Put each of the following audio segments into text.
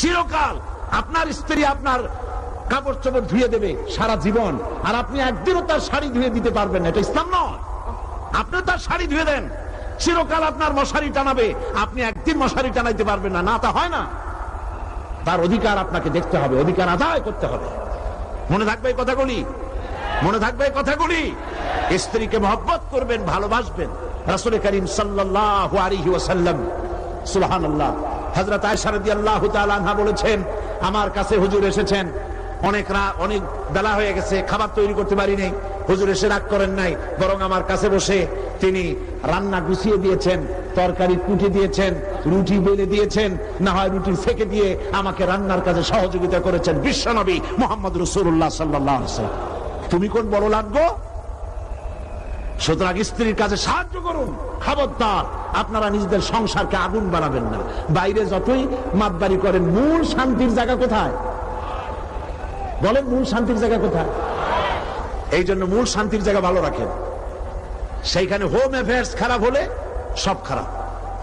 চিরকাল আপনার স্ত্রী আপনার কাপড় চোপড় ধুয়ে দেবে সারা জীবন। আর আপনি একদিনও তার শাড়ি ধুয়ে দিতে পারবেন না, এটা ইসলাম নয়। আপনি তার শাড়ি ধুয়ে দেন। চিরকাল আপনার মশারি টানাবে। আপনি একদিন মশারি টানাইতে পারবেন না না তা হয় না। তার অধিকার আপনাকে দেখতে হবে, অধিকার আদায় করতে হবে। মনে থাকবে এই কথাগুলি? মনে থাকবে এই কথাগুলি? স্ত্রীকে মহব্বত করবেন, ভালোবাসবেন। রাসুল করিম সাল্লাহ আলিহি সুবহানাল্লাহ। হযরত আয়েশা রাদিয়াল্লাহু তাআলা আনহা বলেছেন, আমার কাছে হুজুর এসেছেন। অনেক রাত অনেক বেলা হয়ে গেছে, খাবার তৈরি করতে পারি নাই হুজুর এসে রাগ করেন নাই, বরং আমার কাছে বসে তিনি রান্না গুছিয়ে দিয়েছেন, তরকারি কুটে দিয়েছেন, রুটি বেলে দিয়েছেন, না হয় রুটি ফেঁকে দিয়ে আমাকে রান্নার কাজে সহযোগিতা করেছেন বিশ্বনবী মোহাম্মদ রসুল্লাহ সাল্লাহ তুমি কোন বড় লাগবো সুতরাং স্ত্রীর কাছে সাহায্য করুন। খবরদার, আপনারা নিজেদের সংসারকে আগুন না। বাইরে যতই করেন, মূল শান্তির জায়গা কোথায়? বলেন, মূল শান্তির জায়গা কোথায়? এই জন্য মূল শান্তির জায়গা ভালো রাখেন। সেইখানে হোম অ্যাফেয়ার্স খারাপ হলে সব খারাপ।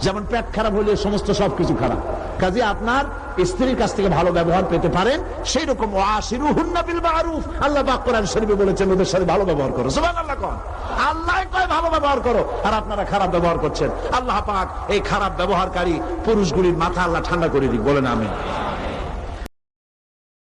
যেমন পেট খারাপ হলে সমস্ত সবকিছু খারাপ। কাজে আপনার স্ত্রীর কাছ থেকে ভালো ব্যবহার পেতে পারেন সেই রকম আল্লাহ পাক কোরআন শরীফে বলেছেন, ওদের সাথে ভালো ব্যবহার করো। সুবহানাল্লাহ কোন। আল্লাহ কয় ভালো ব্যবহার করো, আর আপনারা খারাপ ব্যবহার করছেন। আল্লাহ পাক এই খারাপ ব্যবহারকারী পুরুষগুলির মাথা আল্লাহ ঠান্ডা করে দিক, বলেন আমি